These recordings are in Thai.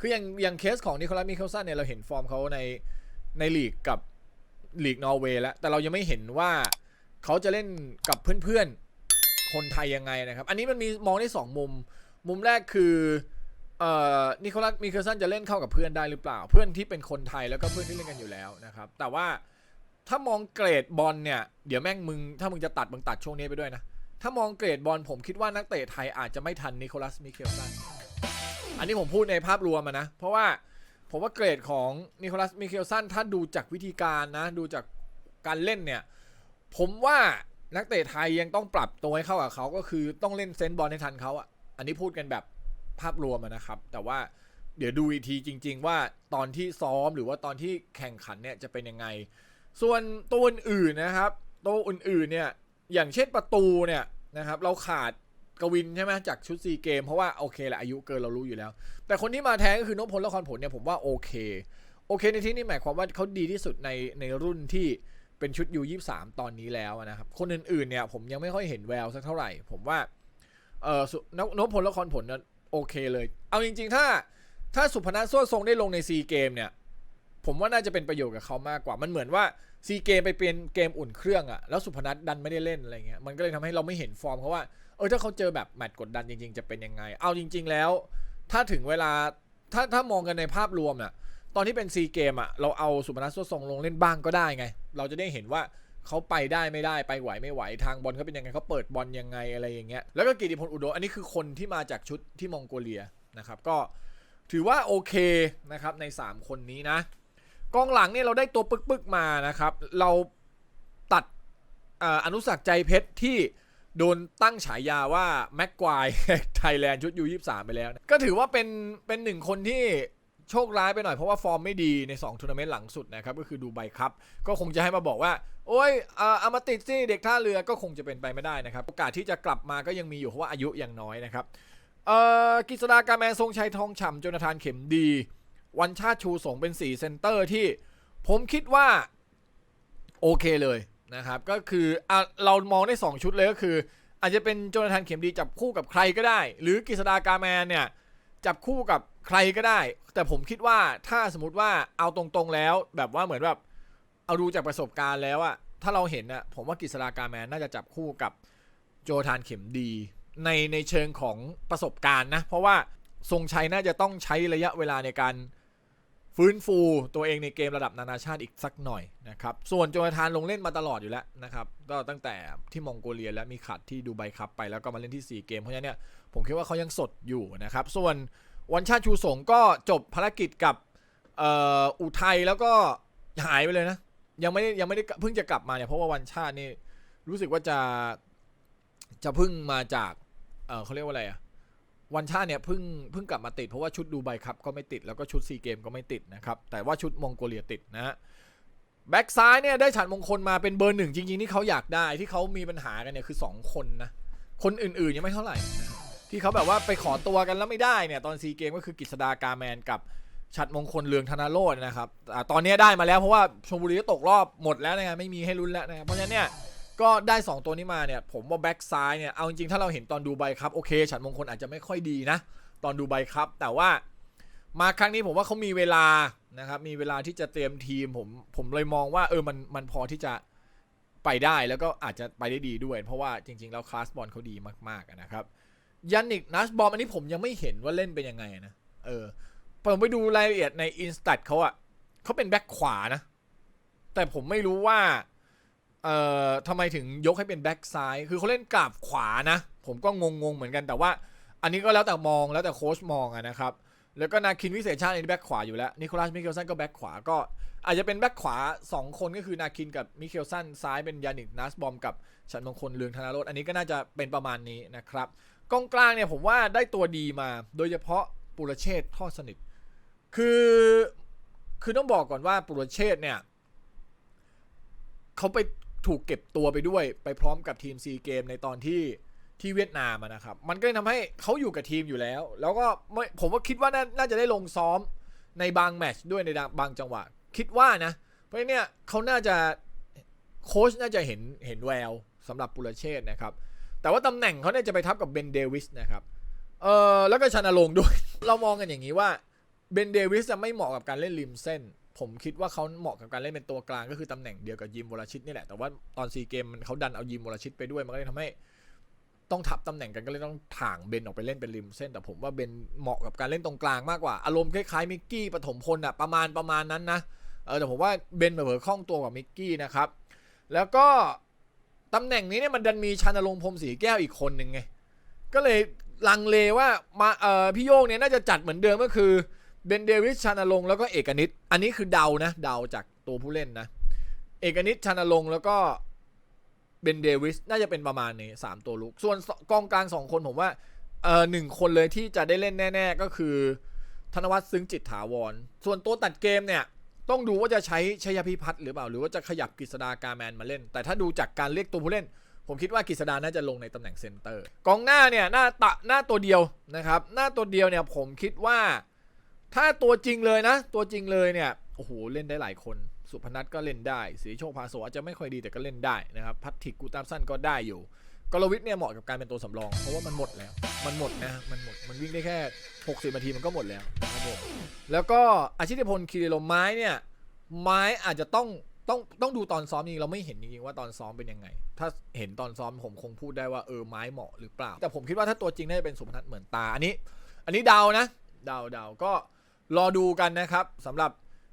คืออย่างอย่างเคสของนิโคลัสมิเคลสันเนี่ยเราเห็นฟอร์มเขาในในลีกกับลีกนอร์เวย์แล้ว แต่เรายังไม่เห็นว่าเขาจะเล่นกับเพื่อนๆ คนไทยยังไงนะครับ อันนี้มันมีมองได้สองมุม มุมแรกคือเอ่อนิโคลัสมิเคลสันจะเล่นเข้ากับเพื่อนได้หรือเปล่า เพื่อนที่เป็นคนไทยแล้วก็เพื่อนที่เล่นกันอยู่แล้วนะครับ แต่ว่าถ้ามองเกรดบอลเนี่ย เดี๋ยวแม่งมึง ถ้ามึงจะตัดมึงตัดช่วงนี้ไปด้วยนะ ถ้ามองเกรดบอลผมคิดว่านักเตะไทยอาจจะไม่ทันนิโคลัสมิเคลสัน อันนี้ผมพูดในภาพรวมนะ เพราะว่าผมว่าเกรดของนิโคลัสมิเคลสันถ้าดูจากวิธีการนะ ดูจากการเล่นเนี่ย ผมว่านักเตะไทยยังต้องปรับตัวให้เข้ากับเขาก็คือต้องเล่นเซนต์บอลให้ทันเขาอะอันนี้พูดกันแบบภาพรวมนะครับ แต่ว่าเดี๋ยวดูอีกทีจริง ๆ ว่าตอนที่ซ้อมหรือว่าตอนที่แข่งขันเนี่ยจะเป็นยังไง ส่วนตัวอื่นนะครับ ตัวอื่นๆเนี่ยอย่างเช่นประตูเนี่ยนะครับ เราขาด กวินใช่ไหมจากชุดซีเกมเพราะว่าโอเคแหละอายุเกินเรารู้อยู่แล้ว แต่คนที่มาแทนก็คือนพพลละครผลเนี่ยผมว่าโอเค โอเคในที่นี้หมายความว่าเขาดีที่สุดในในรุ่นที่เป็นชุดยูยี่สามตอนนี้แล้วนะครับ คนอื่นๆเนี่ยผมยังไม่ค่อยเห็นแววสักเท่าไหร่ ผมว่าเออนพนพพลละครผลนั้นโอเคเลย เอาจริง ๆ ถ้าถ้าสุพนัทโซ่ทรงได้ลงในซีเกมเนี่ยผมว่าน่าจะเป็นประโยชน์กับเขามากกว่า มันเหมือนว่าซีเกมไปเป็นเกมอุ่นเครื่องอะแล้วสุพนัทดันไม่ได้เล่นอะไรเงี้ย มันก็เลยทำให้เราไม่เห็นฟอร์มเขาว่า เออถ้าเขาเจอแบบแมตช์กดดันจริง ๆ จะเป็นยังไง เอาจริง ๆ แล้ว ถ้าถึงเวลาถ้าถ้ามองกันในภาพรวมน่ะ ตอนที่เป็นซีเกมอะเราเอาสุพนัทโซทรงลงเล่นบ้างก็ได้ไง เราจะได้เห็นว่าเขาไปได้ไม่ได้ไปไหวไม่ไหวทางบอลเขาเป็นยังไงเขาเปิดบอลยังไงอะไรอย่างเงี้ยแล้วก็กิติพลอุดมอันนี้คือคนที่มาจากชุดที่มองโกเลียนะครับก็ถือว่าโอเคนะครับใน 3 คนนี้นะ กองหลังเนี่ยเราได้ตัวปึกๆมานะครับ เราตัดออนุสักใจเพชรที่ โดนตั้งฉายาว่าแม็กควายไทยแลนด์ชุดยูยี่สามไปแล้วก็ถือว่าเป็นเป็นหนึ่งคนที่โชคร้ายไปหน่อยเพราะว่าฟอร์มไม่ดีใน2ทัวร์นาเมนต์หลังสุดนะครับ ก็คือดูไบครับ ก็คงจะให้มาบอกว่า โอ้ยเอามาติดสิเด็กท่าเรือก็คงจะเป็นไปไม่ได้นะครับ โอกาสที่จะกลับมาก็ยังมีอยู่เพราะว่าอายุยังน้อยนะครับเอ่อกฤษฎาการแมนทรงชัยทองฉ่ำจนาธานเข็มดี วันชาติชูสงเป็น4เซนเตอร์ที่ ผมคิดว่า โอเคเลย นะครับก็คืออะเรามองได้ 2 ชุดเลยก็คือ อาจจะเป็นโจนาธานเข็มดีจับคู่กับใครก็ได้ หรือกฤษดากาแมนเนี่ยจับคู่กับใครก็ได้ แต่ผมคิดว่าถ้าสมมติว่าเอาตรงๆแล้ว แบบว่าเหมือนแบบเอาดูจากประสบการณ์แล้วอะถ้าเราเห็นอะผมว่ากฤษดากาแมนน่าจะจับคู่กับโจทานเข็มดีในในเชิงของประสบการณ์นะ เพราะว่าทรงชัยน่าจะต้องใช้ระยะเวลาในการ ฟื้นฟูตัวเองในเกมระดับนานาชาติอีกสักหน่อยนะครับ ส่วนโจนาธานลงเล่นมาตลอดอยู่แล้วนะครับ ก็ตั้งแต่ที่มองโกเลียและมีขัดที่ดูไบครับไปแล้วก็มาเล่นที่ 4 เกม เพราะฉะนั้นเนี่ยผมคิดว่าเขายังสดอยู่นะครับ ส่วนวันชาติชูสงก็จบภารกิจกับอ,อ,อุทัยแล้วก็หายไปเลยนะ ยังไม่ได้ยังไม่ได้เพิ่งจะกลับมาเนี่ยเพราะว่าวันชาตินี่รู้สึกว่าจะจะเพิ่งมาจากเเขาเรียกว่าอะไรอะ วันชาเนี่ยเพิ่งเพิ่งกลับมาติดเพราะว่าชุดดูไบครับก็ไม่ติดแล้วก็ชุดซีเกมก็ไม่ติดนะครับ แต่ว่าชุดมองโกเลียติดนะฮะแบ็กซ้ายเนี่ยได้ฉันมงคลมาเป็นเบอร์หนึ่งจริงๆที่เขาอยากได้ที่เขามีปัญหากันเนี่ยคือ 2 คนนะ คนอื่นๆยังไม่เท่าไหร่นะที่เขาแบบว่าไปขอตัวกันแล้วไม่ได้เนี่ยตอนซีเกมก็คือกฤษดากาแมนกับฉัดมงคลเลืองธนาโรจน์นะครับอ่ตอนนี้ได้มาแล้วเพราะว่าชลบุรีก็ตกรอบหมดแล้วนะครับไม่มีให้ลุ้นแล้วนะครับเพราะฉะนั้นเนี่ย ก็ได้ 2 ตัวนี้มาเนี่ย ผมว่าแบ็กซ้ายเนี่ยเอาจริงๆถ้าเราเห็นตอนดูไบครับโอเค ฉันมงคลอาจจะไม่ค่อยดีนะ ตอนดูไบครับ แต่ว่ามาครั้งนี้ผมว่าเขามีเวลานะครับมีเวลาที่จะเตรียมทีมผมผมเลยมองว่าเออมันมันพอที่จะไปได้แล้วก็อาจจะไปได้ดีด้วย เพราะว่าจริง ๆ แล้วคลาสบอลเขาดีมากๆนะครับยันนิกนัสบอมอันนี้ผมยังไม่เห็นว่าเล่นเป็นยังไงนะเออผมไปดูรายละเอียดในอินสตัดเขาอะเขาเป็นแบ็คขวานะ แต่ผมไม่รู้ว่า เอ่อทำไมถึงยกให้เป็นแบ็กซ้าย คือเขาเล่นกราบขวานะ ผมก็งงๆเหมือนกันแต่ว่า อันนี้ก็แล้วแต่มองแล้วแต่โค้ชมองอะนะครับ แล้วก็นาคินวิเศษชาติในแบ็กขวาอยู่แล้ว นิโคลัสมิเคลสันก็แบ็กขวาก็ อาจจะเป็นแบ็กขวา 2 คนก็คือนาคินกับมิเคลสันซ้ายเป็นยานิกนัสบอมกับฉันมงคลเลืองธนารจน์อันนี้ก็น่าจะเป็นประมาณนี้นะครับกองกลางเนี่ยผมว่าได้ตัวดีมา โดยเฉพาะปุรเชษฐ์ทอดสนิท คือคือต้องบอกก่อนว่าปุรเชษเนี่ยเขาไป ถูกเก็บตัวไปด้วยไปพร้อมกับทีมซีเกมในตอนที่ที่เวียดนามนะครับ มันก็เลยทำให้เขาอยู่กับทีมอยู่แล้ว แล้วก็ไม่ผมว่าคิดว่าน่านาจะได้ลงซ้อมในบางแมตช์ด้วยในบางจังหวะ คิดว่านะ เพราะเนี่ยเขาน่าจะโค้ชน่าจะเห็นเห็นแววสำหรับปุรเชษนะครับ แต่ว่าตำแหน่งเขาเนี่ยจะไปทับกับเบนเดวิสนะครับเออแล้วก็ชานาลงด้วย เรามองกันอย่างนี้ว่าเบนเดวิสจะไม่เหมาะกับการเล่นริมเส้น ผมคิดว่าเขาเหมาะกับการเล่นเป็นตัวกลางก็คือตำแหน่งเดียวกับยิมวรชิตนี่แหละ แต่ว่าตอนซีเกมมันเขาดันเอายิมวรชิตไปด้วยมันก็เลยทำให้ต้องทับตำแหน่งกันก็เลยต้องถ่างเบนออกไปเล่นเป็นริมเส้น แต่ผมว่าเบนเหมาะกับการเล่นตรงกลางมากกว่า อารมณ์คล้ายๆมิกกี้ปฐมพลอะประมาณประมาณนั้นนะเออแต่ผมว่าเบนเผลอๆคล่องตัวกว่ามิกกี้นะครับแล้วก็ตำแหน่งนี้เนี่ยมันดันมีชานรงพรมศรีแก้วอีกคนหนึ่งไงก็เลยลังเลว่ามาเออพี่โยงเนี่ยน่าจะจัดเหมือนเดิมก็คือ เบนเดวิสชานรงค์แล้วก็เอกนิตอันนี้คือเดานะ เดาจากตัวผู้เล่นนะ เอกนิตชานรงค์แล้วก็เบนเดวิสน่าจะเป็นประมาณนี้สามตัวลุก ส่วนกองกลางสองคนผมว่าเออหนึ่งคนเลยที่จะได้เล่นแน่ ๆ ก็คือ ธนวัฒน์ซึ้งจิตถาวร ส่วนตัวตัดเกมเนี่ย ต้องดูว่าจะใช้ชัยพิพัฒน์หรือเปล่า หรือว่าจะขยับกฤษดากาแมนมาเล่น แต่ถ้าดูจากการเรียกตัวผู้เล่น ผมคิดว่ากฤษดาน่าจะลงในตำแหน่งเซนเตอร์ กองหน้าเนี่ยหน้าตะหน้าตัวเดียวนะครับ หน้าตัวเดียวเนี่ยผมคิดว่า ถ้าตัวจริงเลยนะ ตัวจริงเลยเนี่ยโอ้โหเล่นได้หลายคน สุพนัทก็เล่นได้สีโชคพาโสอาจจะไม่ค่อยดีแต่ก็เล่นได้นะครับพัทติกกูตามสั้นก็ได้อยู่กรวิทย์เนี่ยเหมาะกับการเป็นตัวสำรอง เพราะว่ามันหมดแล้ว มันหมดนะ มันหมด มันวิ่งได้แค่ 60นาทีมันก็หมดแล้วนะครับผมแล้วก็อาชิตพลคีรีลมไม้เนี่ย ไม้อาจจะต้องต้องต้องดูตอนซ้อมจริงเราไม่เห็นจริงๆว่าตอนซ้อมเป็นยังไง ถ้าเห็นตอนซ้อมผมคงพูดได้ว่าเออไม้เหมาะหรือเปล่า แต่ผมคิดว่าถ้าตัวจริงน่าจะเป็นสุพนัทเหมือนตา อันนี้ อันนี้เดานะ เดาเดาก็ รอดูกันนะครับสำหรับ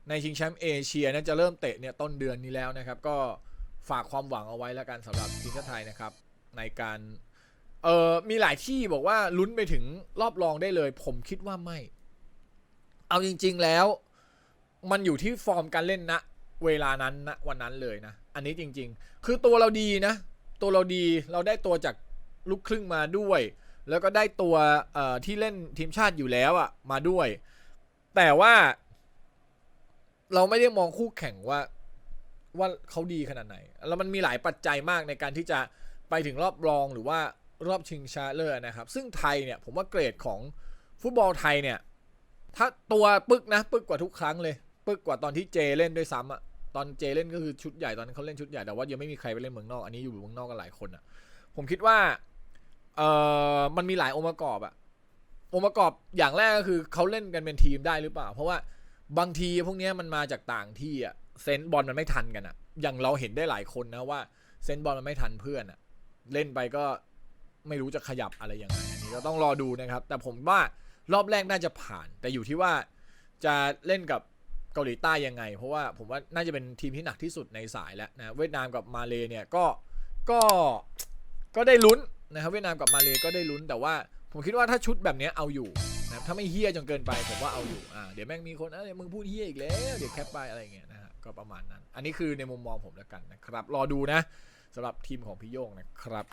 ในชิงแชมป์เอเชียนี่ยจะเริ่มเตะเนี่ยต้นเดือนนี้แล้วนะครับ ก็ฝากความหวังเอาไว้แล้วกันสำหรับทีมชาติไทยนะครับ ในการเออมีหลายที่บอกว่าลุ้นไปถึงรอบรองได้เลย ผมคิดว่าไม่ เอาจริง ๆแล้ว มันอยู่ที่ฟอร์มการเล่นนะเวลานั้นนะวันนั้นเลยนะ อันนี้จริง ๆ คือตัวเราดีนะ ตัวเราดีเราได้ตัวจากลูกครึ่งมาด้วย แล้วก็ได้ตัวเอ่อที่เล่นทีมชาติอยู่แล้วอะ่ะมาด้วย แต่ว่า เราไม่ได้มองคู่แข่งว่า ว่าเขาดีขนาดไหน แล้วมันมีหลายปัจจัยมากในการที่จะไปถึงรอบรองหรือว่ารอบชิงชนะเลิศนะครับ ซึ่งไทยเนี่ยผมว่าเกรดของฟุตบอลไทยเนี่ย ถ้าตัวปึกนะปึกกว่าทุกครั้งเลย ปึกกว่าตอนที่เจเล่นด้วยซ้ำอะตอนเจเล่นก็คือชุดใหญ่ตอนนั้นเขาเล่นชุดใหญ่แต่ว่ายังไม่มีใครไปเล่นเมืองนอกอันนี้อยู่เมืองนอกกันหลายคนอะผมคิดว่าเออมันมีหลายองค์ประกอบอะ องค์ประกอบอย่างแรกก็คือเขาเล่นกันเป็นทีมได้หรือเปล่า เพราะว่าบางทีพวกนี้มันมาจากต่างที่อะเซนส์บอลมันไม่ทันกันอะอย่างเราเห็นได้หลายคนนะว่าเซนส์บอลมันไม่ทันเพื่อนอะเล่นไปก็ไม่รู้จะขยับอะไรยังไงอันนี้ก็ต้องรอดูนะครับ แต่ผมว่ารอบแรกน่าจะผ่าน แต่อยู่ที่ว่าจะเล่นกับเกาหลีใต้ยังไง เพราะว่าผมว่าน่าจะเป็นทีมที่หนักที่สุดในสายแล้วนะเวียดนามกับมาเลเนี่ยก็ก็ก็ได้ลุ้นนะครับเวียดนามกับมาเลก็ได้ลุ้นแต่ว่า ผมคิดว่าถ้าชุดแบบนี้เอาอยู่นะถ้าไม่เฮี้ยจนเกินไปผมว่าเอาอยู่อ่าเดี๋ยวแม่งมีคนเอ้ยมึงพูดเฮี้ยอีกแล้วเดี๋ยวแคปไปอะไรเงี้ยนะฮะก็ประมาณนั้น อันนี้คือในมุมมองผมแล้วกันนะครับ รอดูนะสำหรับทีมของพี่โย่งนะครับ